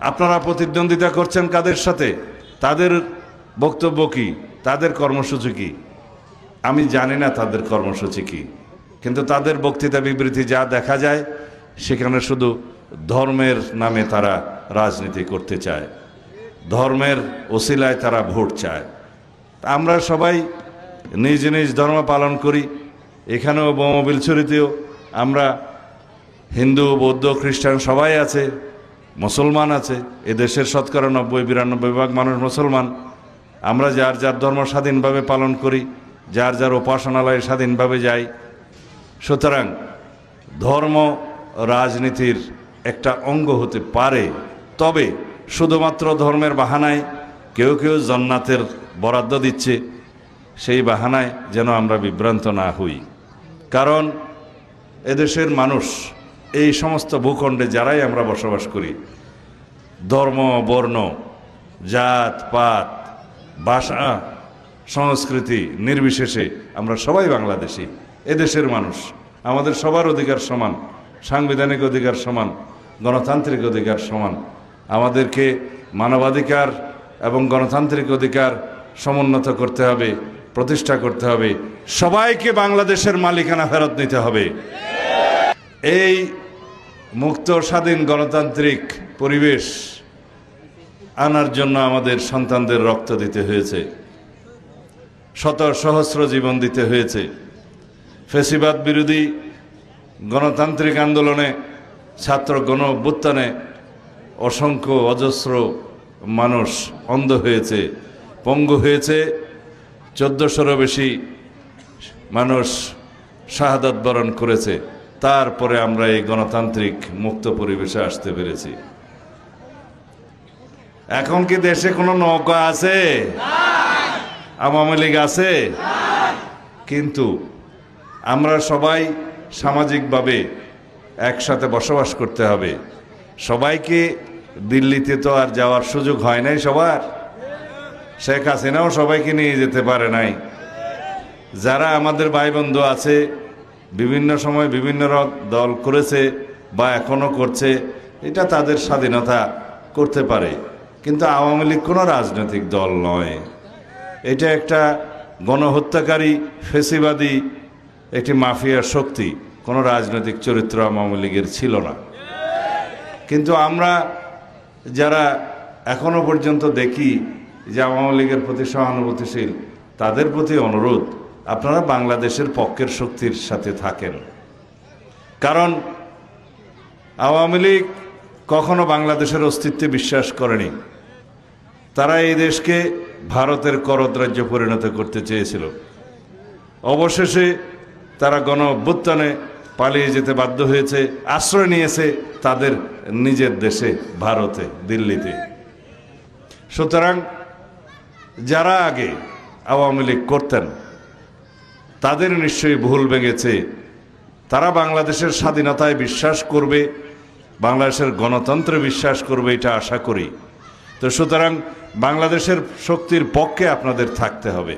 আপনারা প্রতিদ্বন্দ্বিতা করছেন কাদের সাথে? তাদের বক্তব্য কি? তাদের কর্মসূচি কি? আমি জানি না তাদের কর্মসূচি কি। কিন্তু তাদের বক্তৃতা বিবৃতি যা দেখা যায়, সেখানে শুধু ধর্মের নামে তারা রাজনীতি করতে চায়। ধর্মের ওসিলায় তারা ভোট চায়। আমরা সবাই নিজ নিজ ধর্ম পালন করি। এখানেও বোমবিলছড়িতেও আমরা হিন্দু, বৌদ্ধ, খ্রিস্টান সবাই আছে। মুসলমান আছে, এ দেশের শতকরা নব্বই, বিরানব্বই ভাগ মানুষ মুসলমান। আমরা যার যার ধর্ম স্বাধীনভাবে পালন করি, যার যার উপাসনালয়ে স্বাধীনভাবে যাই। সুতরাং ধর্ম রাজনীতির একটা অঙ্গ হতে পারে, তবে শুধুমাত্র ধর্মের বাহানায় কেউ কেউ জন্নাতের বরাদ্দ দিচ্ছে, সেই বাহানায় যেন আমরা বিভ্রান্ত না হই। কারণ এদেশের মানুষ এই সমস্ত ভূখণ্ডে যারাই আমরা বসবাস করি, ধর্ম, বর্ণ, জাত, পাত, ভাষা, সংস্কৃতি, নির্বিশেষে আমরা সবাই বাংলাদেশি, এদেশের মানুষ। আমাদের সবার অধিকার সমান, সাংবিধানিক অধিকার সমান, গণতান্ত্রিক অধিকার সমান। আমাদেরকে মানবাধিকার এবং গণতান্ত্রিক অধিকার সমুন্নত করতে হবে, প্রতিষ্ঠা করতে হবে। সবাইকে বাংলাদেশের মালিকানা ফেরত নিতে হবে। এই মুক্ত স্বাধীন গণতান্ত্রিক পরিবেশ আনার জন্য আমাদের সন্তানদের রক্ত দিতে হয়েছে। শত সহস্র জীবন দিতে হয়েছে। ফেসিবাদ বিরোধী গণতান্ত্রিক আন্দোলনে ছাত্র গণ অভ্যুত্থানে অসংখ্য অজস্র মানুষ অন্ধ হয়েছে, পঙ্গু হয়েছে। চোদ্দশোরও বেশি মানুষ শাহাদাত বরণ করেছে। তারপরে আমরা এই গণতান্ত্রিক মুক্ত পরিবেশে আসতে পেরেছি। এখন কি দেশে কোনো নৌকা আছে? আওয়ামী লীগ আছে? কিন্তু আমরা সবাই সামাজিকভাবে একসাথে বসবাস করতে হবে। সবাইকে দিল্লিতে তো আর যাওয়ার সুযোগ হয় নাই সবার। শেখ হাসিনাও সবাইকে নিয়ে যেতে পারে নাই। যারা আমাদের ভাই বন্ধু আছে বিভিন্ন সময় বিভিন্ন দল করেছে বা এখনও করছে, এটা তাদের স্বাধীনতা করতে পারে। কিন্তু আওয়ামী লীগ কোনো রাজনৈতিক দল নয়। এটা একটা গণহত্যাকারী, ফেসিবাদী, একটি মাফিয়া শক্তি। কোনো রাজনৈতিক চরিত্র আওয়ামী লীগের ছিল না। কিন্তু আমরা যারা এখনও পর্যন্ত দেখি যে আওয়ামী লীগের প্রতি সহানুভূতিশীল, তাদের প্রতি অনুরোধ আপনারা বাংলাদেশের পক্ষের শক্তির সাথে থাকেন। কারণ আওয়ামী লীগ কখনো বাংলাদেশের অস্তিত্বে বিশ্বাস করেনি। তারা এই দেশকে ভারতের করদ রাজ্য পরিণত করতে চেয়েছিল। অবশেষে তারা গণ অভ্যুত্থানে পালিয়ে যেতে বাধ্য হয়েছে, আশ্রয় নিয়েছে তাদের নিজের দেশে, ভারতে, দিল্লিতে। সুতরাং যারা আগে আওয়ামী লীগ করতেন তাদের নিশ্চয়ই ভুল ভেঙেছে। তারা বাংলাদেশের স্বাধীনতায় বিশ্বাস করবে, বাংলাদেশের গণতন্ত্রে বিশ্বাস করবে, এটা আশা করি। তো সুতরাং বাংলাদেশের শক্তির পক্ষে আপনাদের থাকতে হবে।